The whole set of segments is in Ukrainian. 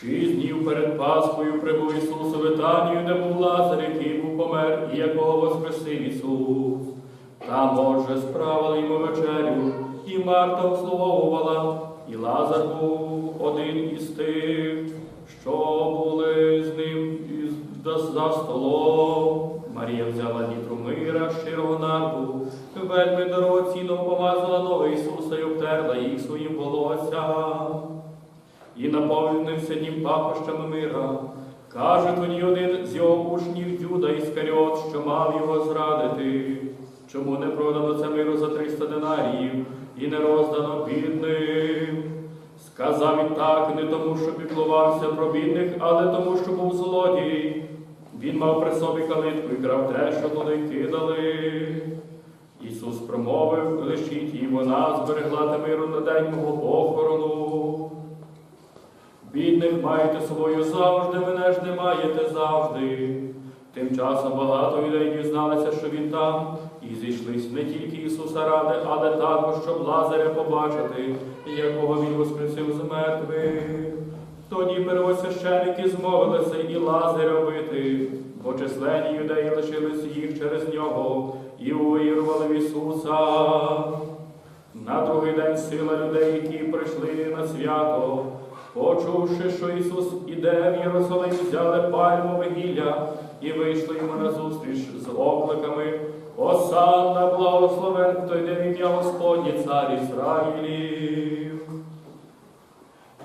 Шість днів перед Пасхою прибув Ісус у Витанію, де був Лазар, який був помер, і якого воскресив Ісус. Там, отже, справили йому вечерю, і Марта обслуговувала, і Лазар був один із тих, що були з ним за столом. Марія взяла літру мира, щирого нарду, вельми дорогоцінно помазала ноги Ісуса й обтерла їх своїм волоссям і наповнився дім пахощами мира. Каже тоді один з його учнів Юда Іскаріот, що мав його зрадити. Чому не продано це миру за 300 динаріїв і не роздано бідним? Сказав він так не тому, що піклувався про бідних, але тому, що був злодій. Він мав при собі калитку і крав те, що туди кидали. Ісус промовив, лишіть і вона зберегла те миру на день мого похорону. Бідних маєте собою завжди, мене ж не маєте завжди. Тим часом багато людей дізналися, що він там, і зійшлись не тільки Ісуса ради, але також, щоб Лазаря побачити, якого він воскресив з мертвих. Тоді первосвященики змовилися і Лазаря вбити, бо численні юдеї лишились їх через нього і увірували в Ісуса. На другий день сила людей, які прийшли на свято, почувши, що Ісус іде в Єрусалим, взяли пальмове гілля і вийшли йому назустріч з окликами Осанна, благословен, хто йде в ім'я Господнє, цар Ізраїлів.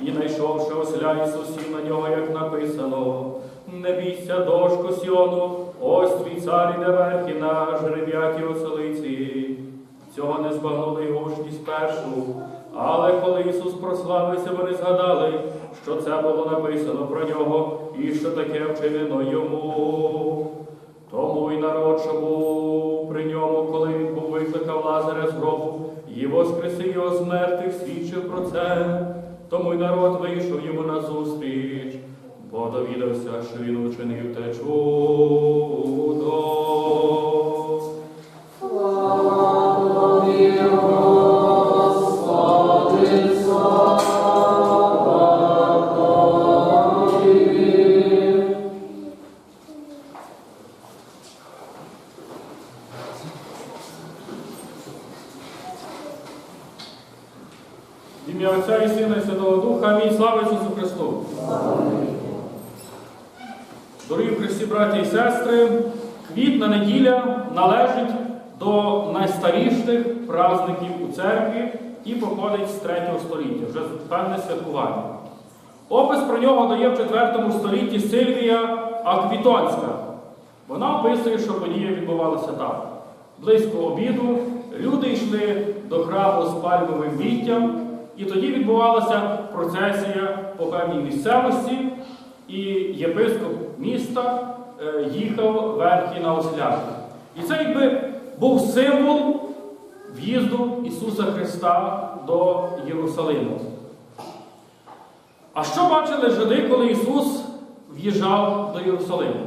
І знайшовши оселя Ісус сів на нього, як написано, не бійся, дошко Сіону, ось твій цар іде верхи на жереб'ятій оселиці. Цього не збагнули й гучні спершу. Але коли Ісус прославився, вони згадали, що це було написано про нього і що таке вчинено йому. Тому й народ, що був при ньому, коли він був викликав Лазаря з гробу, і воскресив його з мертвих, свідчив про це. Тому й народ вийшов йому назустріч, бо довідався, що він учинив те чудо. В Ім'я Отця і Сина і Святого Духа, амінь. Слава Ісусу Христу! Дорогі Христі, браті і сестри, квітна неділя належить до найстаріших праздників у церкві і походить з 3 століття, вже певне святкування. Опис про нього дає в 4 столітті Сильвія Аквітонська. Вона описує, що подія відбувалася так. Близько обіду люди йшли до храму з пальмовим віттям, і тоді відбувалася процесія по певній місцевості, і єпископ міста е, їхав верхи на ослях. І це якби був символ в'їзду Ісуса Христа до Єрусалиму. А що бачили жиди, коли Ісус в'їжджав до Єрусалиму?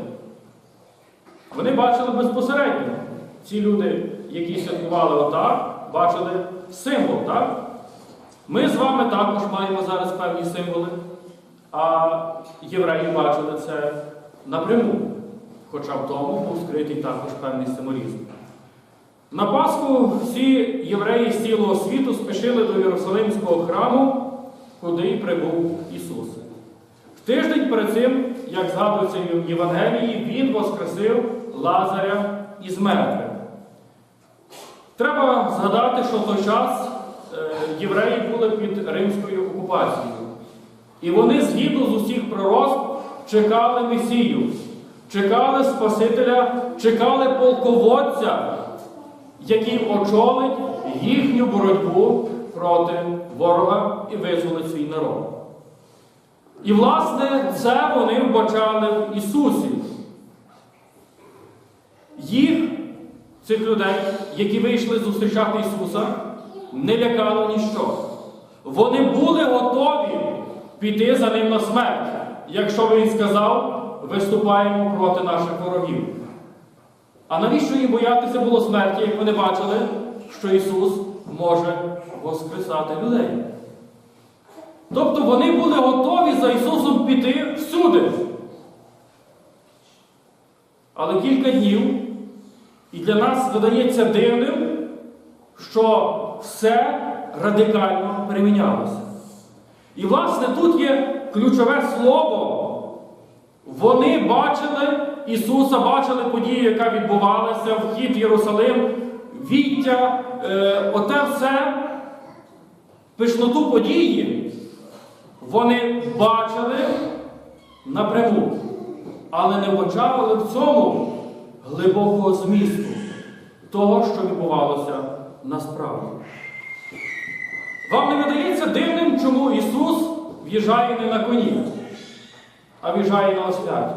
Вони бачили безпосередньо. Ці люди, які святкували отак, бачили символ, так? Ми з вами також маємо зараз певні символи, а євреї бачили це напряму, хоча в тому був скритий також певний символізм. На Пасху всі євреї з цілого світу спішили до Єрусалимського храму, куди прибув Ісус. В тиждень перед цим, як згадується в Євангелії, Він воскресив Лазаря із мертвих. Треба згадати, що в той час е, євреї були під римською окупацією. І вони, згідно з усіх пророцтв, чекали Месію, чекали Спасителя, чекали полководця, який очолить їхню боротьбу проти ворога і визволить свій народ. І, власне, це вони вбачали в Ісусі. Їх, цих людей, які вийшли зустрічати Ісуса, не лякало ніщо. Вони були готові піти за ним на смерть, якщо він сказав, виступаємо проти наших ворогів. А навіщо їм боятися було смерті, як вони бачили, що Ісус може воскресати людей. Тобто вони були готові за Ісусом піти всюди. Але кілька днів, і для нас видається дивним, що все радикально перемінялося. І, власне, тут є ключове слово. Вони бачили Ісуса, бачили подію, яка відбувалася, вхід в Єрусалим, віття, е, оте все, пишноту події, вони бачили напряму, але не бачали в цьому глибокого змісту того, що відбувалося насправді. Вам не видається дивним, чому Ісус в'їжджає не на коні, а в'їжджає на осляті.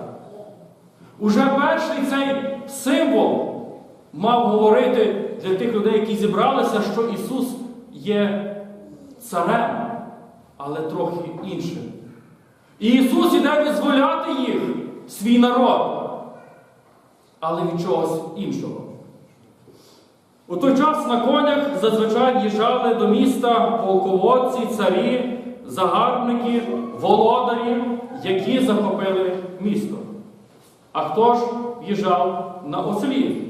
Уже перший цей символ мав говорити для тих людей, які зібралися, що Ісус є царем, але трохи іншим. І Ісус іде визволяти їх, свій народ, але від чогось іншого. У той час на конях зазвичай їжджали до міста полководці, царі, загарбники, володарі, які захопили місто. А хто ж їжджав на ослі?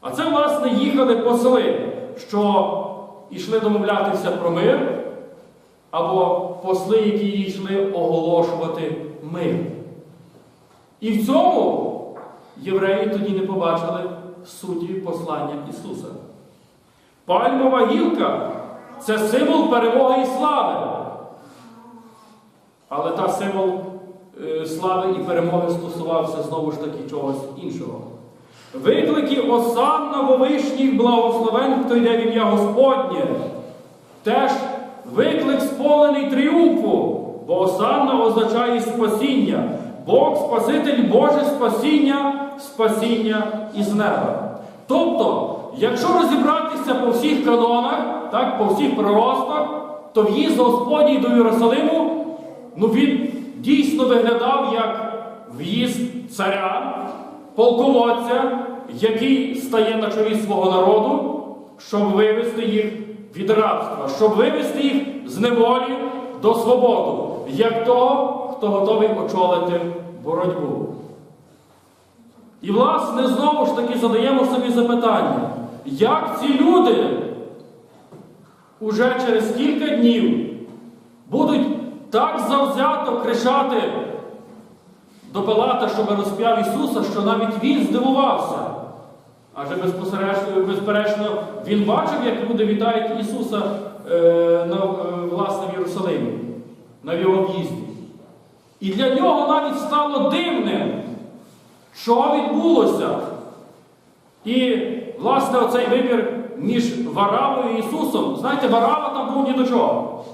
А це, власне, їхали посли, що йшли домовлятися про мир, або посли, які йшли оголошувати мир. І в цьому євреї тоді не побачили суті послання Ісуса. Пальмова гілка це символ перемоги і слави. Але та символ е, слави і перемоги стосувався знову ж таки чогось іншого. Виклики Осанна вовишніх благословень, хто йде в ім'я Господнє, теж виклик сповнений тріумфу, бо Осанна означає спасіння. Бог Спаситель Боже спасіння, спасіння із неба. Тобто, якщо розібратися по всіх канонах, так, по всіх пророцтвах, то в'їзд Господній до Єрусалиму, ну він дійсно виглядав як в'їзд царя, полководця, який стає на чолі свого народу, щоб вивести їх від рабства, щоб вивести їх з неволі до свободи, як того, хто готовий очолити боротьбу. І, власне, знову ж таки задаємо собі запитання, як ці люди уже через кілька днів будуть так завзято кричати до Пилата, щоб розп'яв Ісуса, що навіть він здивувався. Адже безпосередньо, безперечно, він бачив, як люди вітають Ісуса е, на, е, власне в Єрусалимі, на його в'їзді. І для нього навіть стало дивним, що відбулося. І, власне, оцей вибір між Варавою і Ісусом, знаєте, Варава там був ні до чого.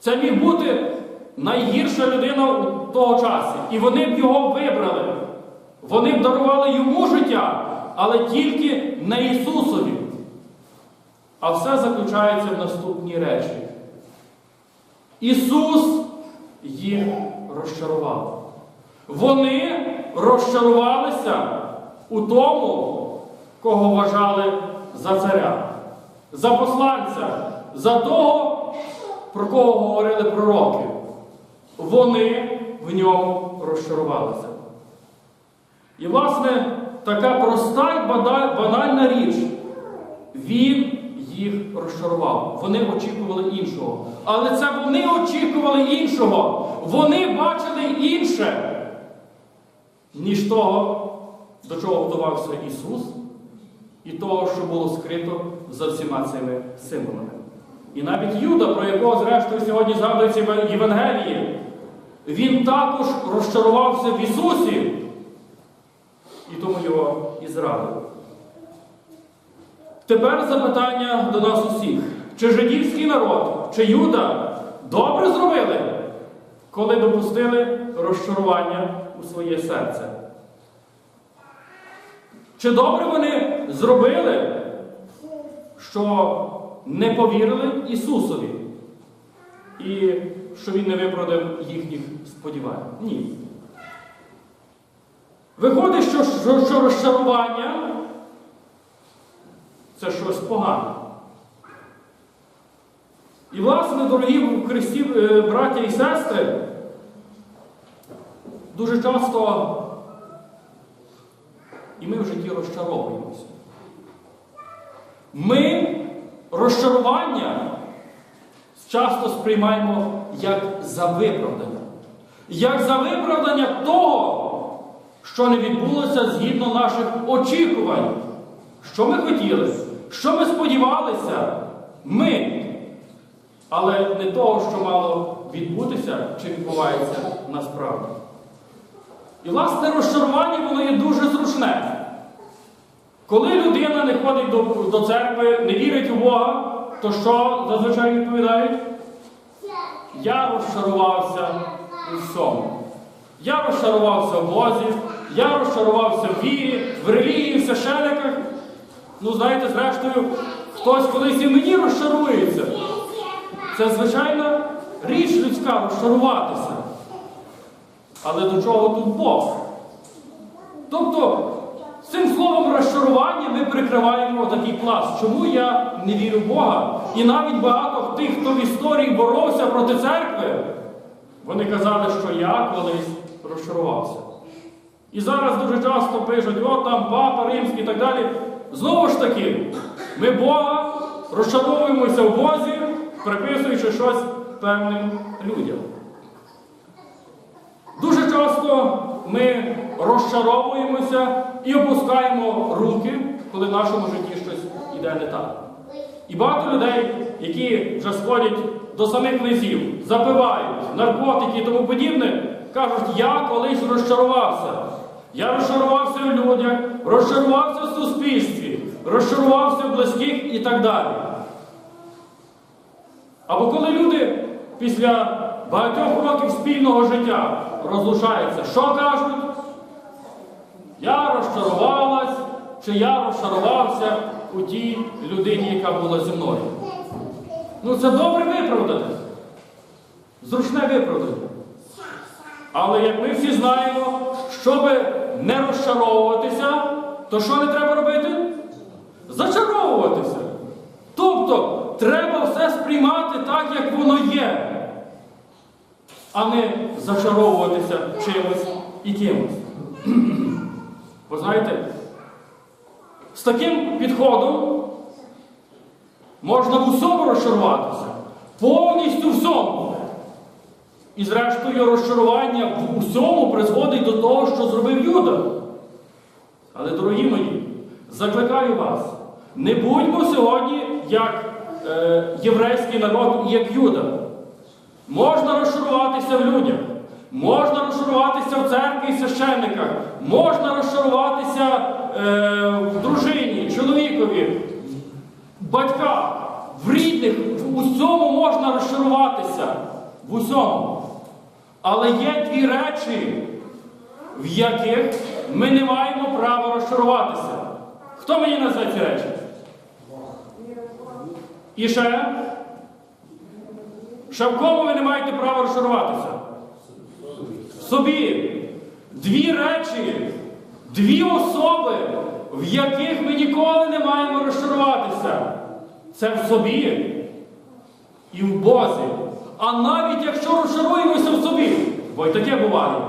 Це міг бути найгірша людина у того часу. І вони б його вибрали. Вони б дарували йому життя, але тільки не Ісусові. А все заключається в наступній речі. Ісус їх розчарував. Вони розчарувалися у тому, кого вважали за царя, за посланця, за того, про кого говорили пророки. Вони в ньому розчарувалися. І, власне, така проста й банальна річ. Він їх розчарував. Вони очікували іншого. Але це вони очікували іншого. Вони бачили інше, ніж того, до чого готувався Ісус, і того, що було скрито за всіма цими символами. І навіть Юда, про якого, зрештою, сьогодні згадується в Євангелії, він також розчарувався в Ісусі, і тому його і зрадив. Тепер запитання до нас усіх. Чи жидівський народ, чи Юда добре зробили, коли допустили розчарування у своє серце? Чи добре вони зробили, що не повірили Ісусові? І що Він не виправдав їхніх сподівань? Ні. Виходить, що, що, що розчарування це щось погане. І, власне, дорогі в Христі, е, браття і сестри, дуже часто і ми в житті розчаровуємося. Ми розчарування часто сприймаємо як за виправдання. Як за виправдання того, що не відбулося згідно наших очікувань. Що ми хотіли, що ми сподівалися, ми. Але не того, що мало відбутися, чи відбувається насправді. І, власне, розчарування воно є дуже зручне. Коли людина не ходить до, до церкви, не вірить у Бога, то що зазвичай відповідають? Я розчарувався у всьому. Я розчарувався в Бозі, я розчарувався в вірі, в релігії, в священиках. Ну, знаєте, зрештою, хтось колись і мені розчарується. Це звичайна річ людська розчаруватися. Але до чого тут Бог? Тобто, цим словом розчарування ми прикриваємо такий пласт. Чому я не вірю в Бога? І навіть багато тих, хто в історії боровся проти церкви, вони казали, що я колись розчарувався. І зараз дуже часто пишуть, о там папа римський і так далі. Знову ж таки, ми Бога розчаровуємося в Бозі, приписуючи щось певним людям. Дуже часто ми розчаровуємося і опускаємо руки, коли в нашому житті щось іде не так. І багато людей, які вже сходять до самих низів, запивають наркотики і тому подібне, кажуть, я колись розчарувався. Я розчарувався в людях, розчарувався в суспільстві, розчарувався в близьких і так далі. Або коли люди після багатьох років спільного життя розлучаються, що кажуть? Я розчарувалась, чи я розчарувався у тій людині, яка була зі мною. Ну це добре виправдане. Зручне виправдання. Але як ми всі знаємо, щоб не розчаровуватися, то що не треба робити? Зачаровуватися. Тобто треба все сприймати так, як воно є, а не зачаровуватися чимось і кимось. Ви знаєте, з таким підходом можна в усьому розчаруватися. Повністю всьому. І зрештою розчарування в усьому призводить до того, що зробив Юда. Але, дорогі мої, закликаю вас, не будьмо сьогодні як е, єврейський народ і як Юда. Можна розчаруватися в людях, можна розчаруватися в церкві і священниках, можна розчаруватися е, в дружині, чоловікові, в батьках, в рідних, в усьому можна розчаруватися. В усьому. Але є дві речі, в яких ми не маємо права розчаруватися. Хто мені назве ці речі? І ще? Ще в кому ви не маєте права розчаруватися? В собі. Дві речі, дві особи, в яких ми ніколи не маємо розчаруватися. Це в собі і в Бозі. А навіть якщо розчаруємося в собі, бо й таке буває,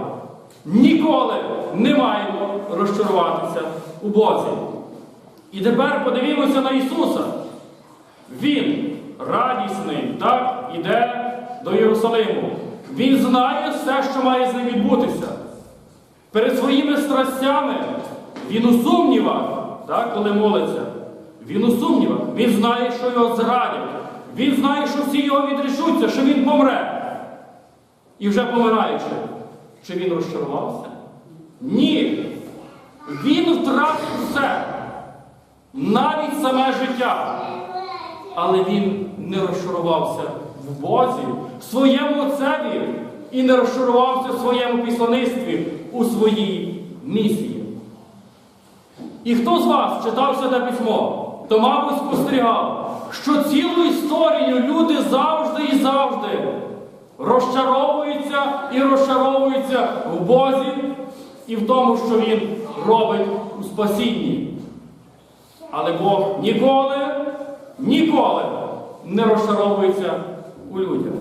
ніколи не маємо розчаруватися у Бозі. І тепер подивімося на Ісуса. Він радісний, так, іде до Єрусалиму. Він знає все, що має з ним відбутися. Перед своїми страстями він у сумнівах, так, коли молиться. Він у сумнівах. Він знає, що його зрадять. Він знає, що всі його відрішуться, що він помре. І вже помираючи, чи він розчарувався? Ні. Він втратив все, навіть саме життя. Але він не розчарувався в Бозі, в своєму отцеві і не розчарувався в своєму післаництві у своїй місії. І хто з вас читав святе письмо, то, мабуть, спостерігав, що цілу історію люди завжди і завжди розчаровуються і розчаровуються в Бозі і в тому, що Він робить у спасінні. Але Бог ніколи, ніколи не розчаровується у людях.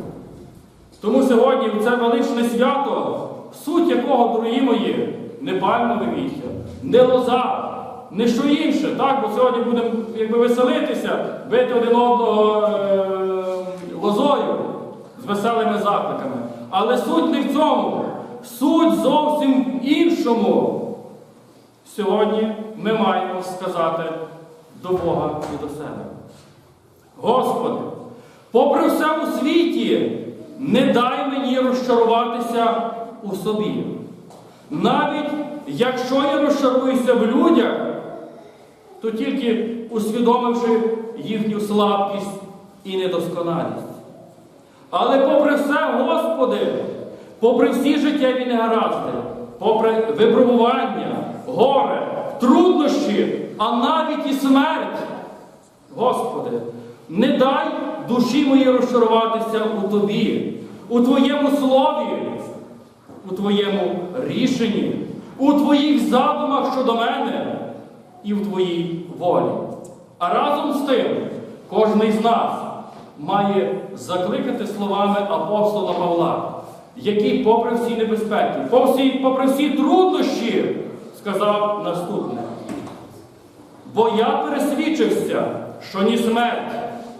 Тому сьогодні в це величне свято, суть якого, дорогі мої, не пальмове віття, не лоза, не що інше, так? бо сьогодні будемо якби, веселитися, бити один одного е- лозою з веселими закликами. Але суть не в цьому, суть зовсім іншому. Сьогодні ми маємо сказати до Бога і до себе. Господи, попри все у світі, не дай мені розчаруватися у собі. Навіть якщо я розчаруюся в людях, то тільки усвідомивши їхню слабкість і недосконалість. Але попри все, Господи, попри всі життєві негаразди, попри випробування, горе, труднощі, а навіть і смерть, Господи, не дай душі моїй розчаруватися у Тобі, у Твоєму слові, у Твоєму рішенні, у Твоїх задумах щодо мене і в Твоїй волі. А разом з тим, кожен із нас має закликати словами апостола Павла, який, попри всі небезпеки, попри всі, попри всі труднощі, сказав наступне. Бо я пересвідчився, що ні смерть,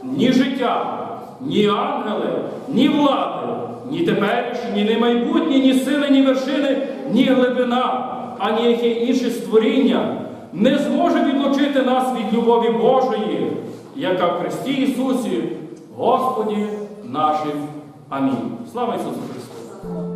ні життя, ні ангели, ні влади, ні теперішні, ні майбутні, ні сили, ні вершини, ні глибина, ані яке інше створіння не зможе відлучити нас від любові Божої, яка в Христі Ісусі, Господі нашим. Амінь. Слава Ісусу Христу!